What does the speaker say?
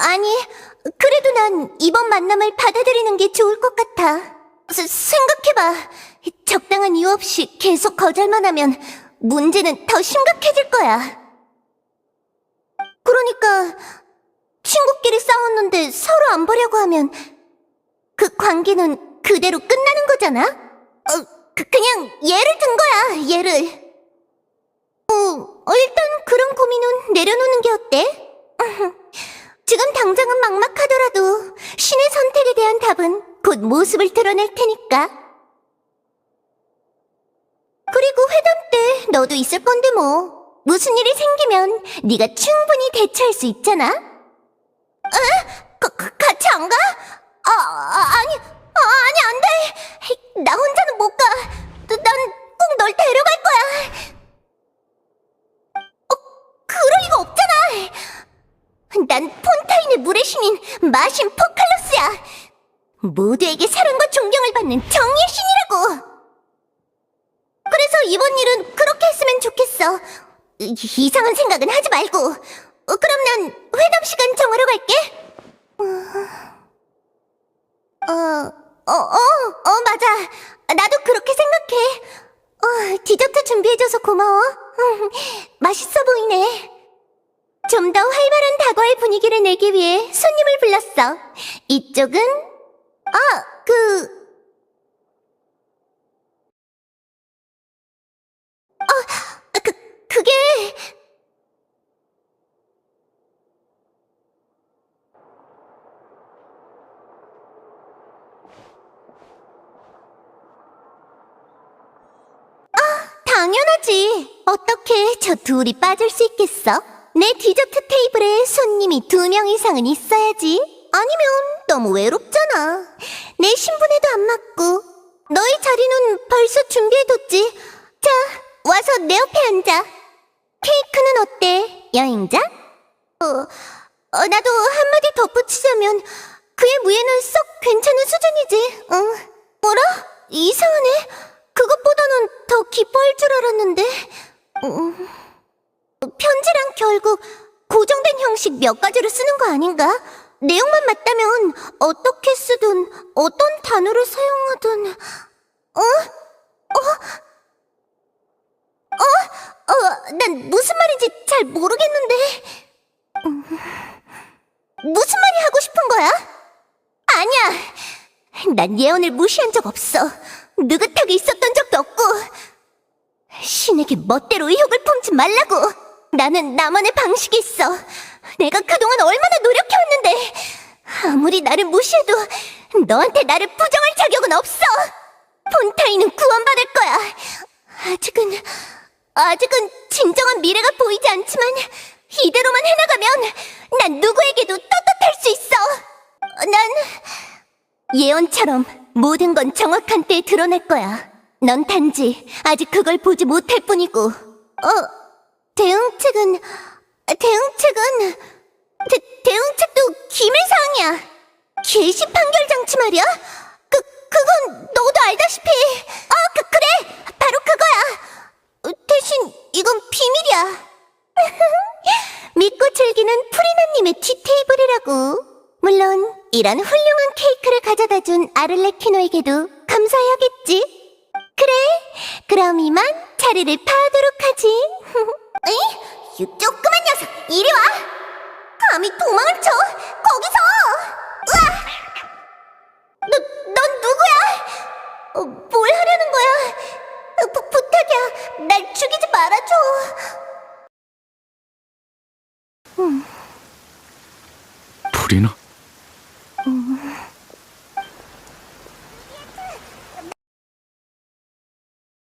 아니, 그래도 난 이번 만남을 받아들이는 게 좋을 것 같아. 스- 생각해봐. 적당한 이유 없이 계속 거절만 하면 문제는 더 심각해질 거야. 그러니까 친구끼리 싸웠는데 서로 안 보려고 하면 그 관계는 그대로 끝나는 거잖아? 어, 그, 그냥 예를 든 거야, 예를. 어, 어, 일단 그런 고민은 내려놓는 게 어때? 지금 당장은 막막하더라도 신의 선택에 대한 답은 곧 모습을 드러낼 테니까. 그리고 회담 때 너도 있을 건데 뭐. 무슨 일이 생기면 네가 충분히 대처할 수 있잖아. 에? 가, 가- 같이 안 가? 아, 아 아니, 아, 아니 안 돼. 나 혼자는 못 가. 난 꼭 널 데려갈 거야. 어, 그럴 리가 없잖아. 난 폰타인의 물의 신인 마신 포칼로스야. 모두에게 사랑과 존경을 받는 정의의 신이라고. 그래서 이번 일은 그렇게 했으면 좋겠어. 이- 이상한 생각은 하지 말고. 어, 그럼 난 회담 시간 정하러 갈게. 어, 어, 어, 어, 맞아. 나도 그렇게 생각해. 어, 디저트 준비해줘서 고마워. 맛있어 보이네. 좀 더 활발한 다과의 분위기를 내기 위해 손님을 불렀어. 이쪽은, 아, 그, 아, 그, 그게, 당연하지. 어떻게 저 둘이 빠질 수 있겠어? 내 디저트 테이블에 손님이 두 명 이상은 있어야지. 아니면 너무 외롭잖아. 내 신분에도 안 맞고. 너희 자리는 벌써 준비해뒀지. 자, 와서 내 옆에 앉아. 케이크는 어때, 여행자? 어, 어, 나도 한마디 덧붙이자면 그의 무예는 썩 괜찮은 수준이지. 응. 뭐라? 이상하네. 그것보다는 더 기뻐할 줄 알았는데. 음, 편지랑 결국 고정된 형식 몇 가지를 쓰는 거 아닌가? 내용만 맞다면 어떻게 쓰든 어떤 단어를 사용하든 어? 어? 어? 어? 난 무슨 말인지 잘 모르겠는데 음, 무슨 말이 하고 싶은 거야? 아니야 난 예언을 무시한 적 없어 느긋하게 있었던 적도 없고 신에게 멋대로 의욕을 품지 말라고 나는 나만의 방식이 있어 내가 그동안 얼마나 노력해왔는데 아무리 나를 무시해도 너한테 나를 부정할 자격은 없어 폰타이는 구원받을 거야 아직은 아직은 진정한 미래가 보이지 않지만 이대로만 해나가면 난 누구에게도 떳떳할 수 있어 난 예언처럼 모든 건 정확한 때에 드러날 거야. 넌 단지 아직 그걸 보지 못할 뿐이고. 어, 대응책은, 대응책은, 대, 대응책도 기밀사항이야. 게시 판결 장치 말이야? 그, 그건 너도 알다시피. 어, 그, 그래! 바로 그거야! 어, 대신 이건 비밀이야. 믿고 즐기는 프리나님의 뒷테이블이라고. 물론 이런 훌륭한 케이크를 가져다 준 아를레키노에게도 감사해야겠지. 그래, 그럼 이만 자리를 파하도록 하지. 에이, 이 조그만 녀석, 이리 와. 감히 도망을 쳐, 거기서. 으아! 너, 넌 누구야? 어, 뭘 하려는 거야? 어, 부, 부탁이야, 날 죽이지 말아줘. 불이나?